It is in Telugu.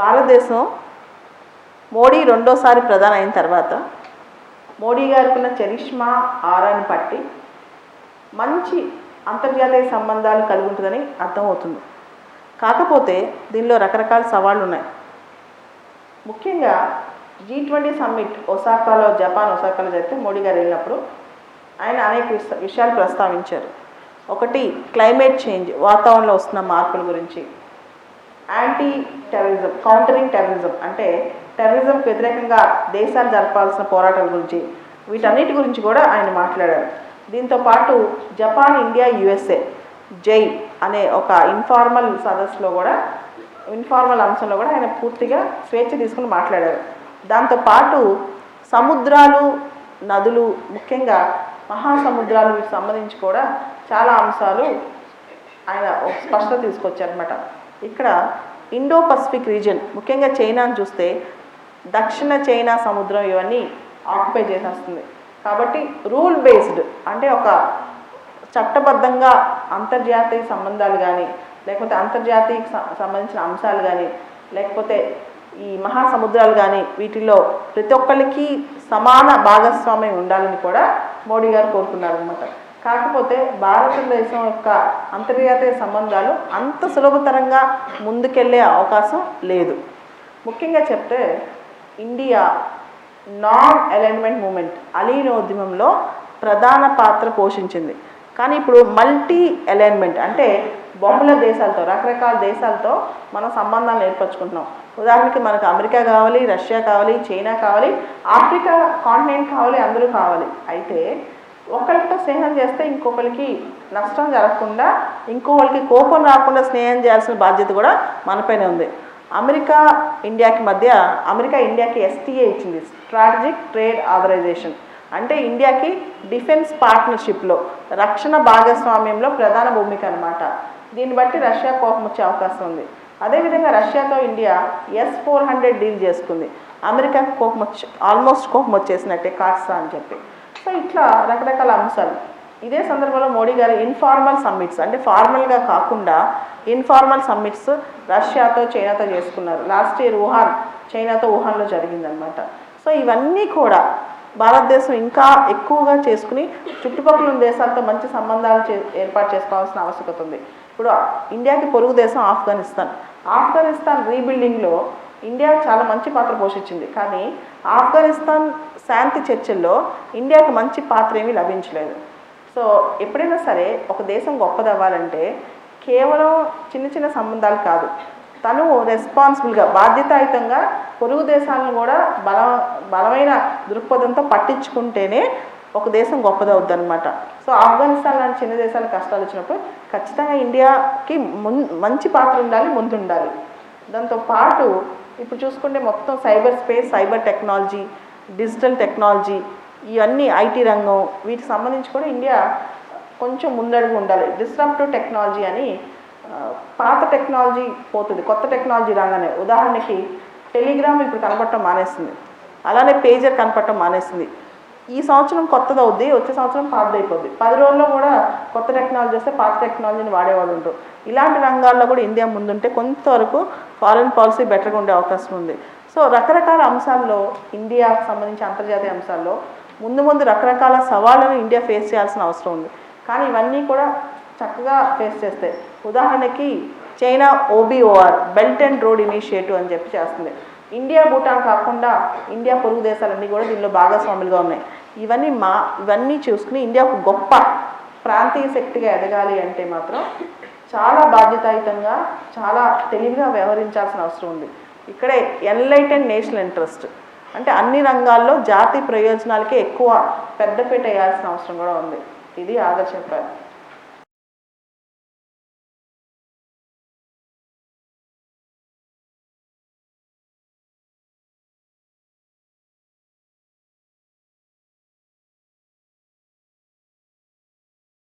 భారతదేశం మోడీ రెండోసారి ప్రధాని అయిన తర్వాత. మోడీ గారికి ఉన్న చరిష్మా ఆరాని పట్టి మంచి అంతర్జాతీయ సంబంధాలు కలిగి ఉంటుందని అర్థమవుతుంది. కాకపోతే దీనిలో రకరకాల సవాళ్ళు ఉన్నాయి ముఖ్యంగా జీ ట్వంటీ సమ్మిట్ ఒసాకాలో జపాన్ ఒసాకాలో జరిగితే మోడీ గారు వెళ్ళినప్పుడు ఆయన అనేక విషయాలు ప్రస్తావించారు. ఒకటి క్లైమేట్ చేంజ్ వాతావరణంలో వస్తున్న మార్పుల గురించి. యాంటీ టెర్రరిజం కౌంటరింగ్ టెర్రరిజం అంటే టెర్రరిజంకి వ్యతిరేకంగా దేశాలు జరపాల్సిన పోరాటం గురించి వీటన్నిటి గురించి కూడా ఆయన మాట్లాడారు. దీంతో పాటు జపాన్ ఇండియా యుఎస్ఏ జై అనే ఒక ఇన్ఫార్మల్ సదస్సులో కూడా ఇన్ఫార్మల్ అంశంలో కూడా ఆయన పూర్తిగా స్వేచ్ఛ తీసుకుని మాట్లాడారు. దాంతోపాటు సముద్రాలు నదులు ముఖ్యంగా మహాసముద్రాలు సంబంధించి కూడా చాలా అంశాలు ఆయన ఒక స్పష్టత తీసుకొచ్చారనమాట ఇక్కడ ఇండో పసిఫిక్ రీజన్ ముఖ్యంగా చైనాను చూస్తే దక్షిణ చైనా సముద్రం ఇవన్నీ ఆక్యుపై చేసేస్తుంది. కాబట్టి రూల్ బేస్డ్ అంటే ఒక చట్టబద్ధంగా అంతర్జాతీయ సంబంధాలు కానీ లేకపోతే అంతర్జాతీయ సంబంధించిన అంశాలు కానీ లేకపోతే ఈ మహాసముద్రాలు కానీ వీటిలో ప్రతి ఒక్కరికి సమాన భాగస్వామ్యం ఉండాలని కూడా మోడీ గారు కోరుకున్నారనమాట కాకపోతే భారతదేశం యొక్క అంతర్జాతీయ సంబంధాలు అంత సులభతరంగా ముందుకెళ్ళే అవకాశం లేదు. ముఖ్యంగా చెప్తే ఇండియా నాన్ అలైన్మెంట్ మూమెంట్ అలీనోద్యమంలో ప్రధాన పాత్ర పోషించింది. కానీ ఇప్పుడు మల్టీ అలైన్మెంట్ అంటే బహుళ దేశాలతో రకరకాల దేశాలతో మనం సంబంధాలు ఏర్పరచుకుంటున్నాం. ఉదాహరణకి మనకు అమెరికా కావాలి రష్యా కావాలి చైనా కావాలి ఆఫ్రికా కాంటినెంట్ కావాలి అందరూ కావాలి. అయితే ఒకరితో స్నేహం చేస్తే ఇంకొకరికి నష్టం జరగకుండా ఇంకొకరికి కోపం రాకుండా స్నేహం చేయాల్సిన బాధ్యత కూడా మనపైనే ఉంది. అమెరికా ఇండియాకి మధ్య అమెరికా ఇండియాకి ఎస్టీఏ ఇచ్చింది స్ట్రాటజిక్ ట్రేడ్ ఆథరైజేషన్ అంటే ఇండియాకి డిఫెన్స్ పార్ట్నర్షిప్లో రక్షణ భాగస్వామ్యంలో ప్రధాన భూమిక అనమాట దీన్ని బట్టి రష్యా కోపం వచ్చే అవకాశం ఉంది. అదేవిధంగా రష్యాతో India S four hundred deal చేసుకుంది. అమెరికాకి కోపం వచ్చి ఆల్మోస్ట్ కోపం వచ్చేసినట్టే కాట్సా అని చెప్పి. సో ఇట్లా రకరకాల అంశాలు. ఇదే సందర్భంలో మోడీ గారు ఇన్ఫార్మల్ సమ్మిట్స్ అంటే ఫార్మల్గా కాకుండా ఇన్ఫార్మల్ సమ్మిట్స్ రష్యాతో చైనాతో చేసుకున్నారు. లాస్ట్ ఇయర్ వుహాన్ చైనాతో వుహాన్లో జరిగిందనమాట సో ఇవన్నీ కూడా భారతదేశం ఇంకా ఎక్కువగా చేసుకుని చుట్టుపక్కల ఉన్న దేశాలతో మంచి సంబంధాలు చే ఏర్పాటు చేసుకోవాల్సిన ఆవశ్యకత ఉంది. ఇప్పుడు ఇండియాకి పొరుగు దేశం ఆఫ్ఘనిస్తాన్. ఆఫ్ఘనిస్తాన్ రీబిల్డింగ్లో ఇండియా చాలా మంచి పాత్ర పోషించింది. కానీ ఆఫ్ఘనిస్తాన్ శాంతి చర్చల్లో ఇండియాకి మంచి పాత్ర ఏమీ లభించలేదు. సో ఎప్పుడైనా సరే ఒక దేశం గొప్పదవ్వాలంటే కేవలం చిన్న చిన్న సంబంధాలు కాదు. తను రెస్పాన్సిబుల్గా బాధ్యతాయుతంగా పొరుగు దేశాలను కూడా బల బలమైన దృక్పథంతో పట్టించుకుంటేనే ఒక దేశం గొప్పదవుద్ది అనమాట సో ఆఫ్ఘనిస్తాన్ లాంటి చిన్న దేశాలకు కష్టాలు వచ్చినప్పుడు ఖచ్చితంగా ఇండియాకి మున్ మంచి పాత్ర ఉండాలి ముందుండాలి. దాంతో పాటు ఇప్పుడు చూసుకుంటే మొత్తం cyber space cyber technology digital technology ఇవన్నీ ఐటీ రంగం వీటికి సంబంధించి కూడా ఇండియా కొంచెం ముందడుగు ఉండాలి. డిస్రప్టివ్ టెక్నాలజీ అని పాత టెక్నాలజీ పోతుంది. కొత్త టెక్నాలజీ రాగానే. ఉదాహరణకి టెలిగ్రామ్ ఇప్పుడు కనపడటం మానేస్తుంది అలానే పేజర్ కనపడటం మానేస్తుంది ఈ సంవత్సరం కొత్తది అవుద్ది వచ్చే సంవత్సరం పాతది అయిపోద్ది. పది రోజుల్లో కూడా కొత్త టెక్నాలజీ వస్తే పాత టెక్నాలజీని వాడేవాళ్ళు ఉంటారు. ఇలాంటి రంగాల్లో కూడా ఇండియా ముందుంటే కొంతవరకు ఫారెన్ పాలసీ బెటర్గా ఉండే అవకాశం ఉంది. సో రకరకాల అంశాల్లో ఇండియాకు సంబంధించి అంతర్జాతీయ అంశాల్లో ముందు ముందు రకరకాల సవాళ్ళను ఇండియా ఫేస్ చేయాల్సిన అవసరం ఉంది. కానీ ఇవన్నీ కూడా చక్కగా ఫేస్ చేస్తాయి ఉదాహరణకి China OBOR belt and road initiative అని చెప్పి చేస్తుంది. ఇండియా భూటాన్ కాకుండా ఇండియా పొరుగు దేశాలన్నీ కూడా దీనిలో భాగస్వాములుగా ఉన్నాయి. ఇవన్నీ మా ఇవన్నీ చూసుకుని ఇండియా ఒక గొప్ప ప్రాంతీయ శక్తిగా ఎదగాలి అంటే మాత్రం చాలా బాధ్యతాయుతంగా చాలా తెలివిగా వ్యవహరించాల్సిన అవసరం ఉంది. ఇక్కడే ఎన్లైటెన్ నేషనల్ ఇంట్రెస్ట్ అంటే అన్ని రంగాల్లో జాతి ప్రయోజనాలకే ఎక్కువ పెద్దపీట వేయాల్సిన అవసరం కూడా ఉంది. ఇది ఆదర్శ చెప్పారు